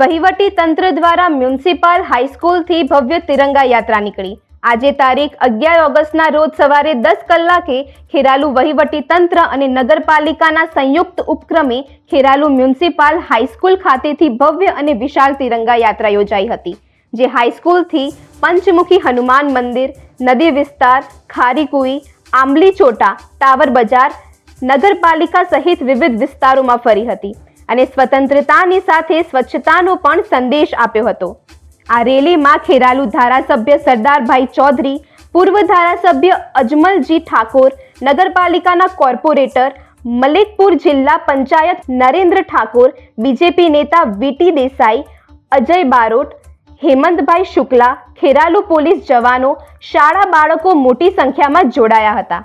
વહીવટી તંત્ર દ્વારા મ્યુનિસિપલ હાઈસ્કૂલથી ભવ્ય તિરંગા યાત્રા નીકળી. આજે તારીખ અગિયાર ઓગસ્ટના રોજ સવારે દસ કલાકે ખેરાલુ વહીવટી તંત્ર અને નગરપાલિકાના સંયુક્ત ઉપક્રમે ખેરાલુ મ્યુનિસિપલ હાઈસ્કૂલ ખાતેથી ભવ્ય અને વિશાળ તિરંગા યાત્રા યોજાઈ હતી, જે હાઈસ્કૂલથી પંચમુખી હનુમાન મંદિર, નદી વિસ્તાર, ખારીકુઈ આંબલી ચોટા ટાવર બજાર, નગરપાલિકા સહિત વિવિધ વિસ્તારોમાં ફરી હતી. અને સ્વતંત્રતાની સાથે સ્વચ્છતાનો પણ સંદેશ આપ્યો હતો. આ રેલીમાં ખેરાલુ ધારાસભ્ય સરદારભાઈ ચૌધરી, પૂર્વ ધારાસભ્ય અજમલજી ઠાકોર, નગરપાલિકાના કોર્પોરેટર મલિકપુર જિલ્લા પંચાયત નરેન્દ્ર ઠાકોર, બીજેપી નેતા વીટી દેસાઈ, અજય બારોટ, હેમંતભાઈ શુક્લા, ખેરાલુ પોલીસ જવાનો, શાળા બાળકો મોટી સંખ્યામાં જોડાયા હતા.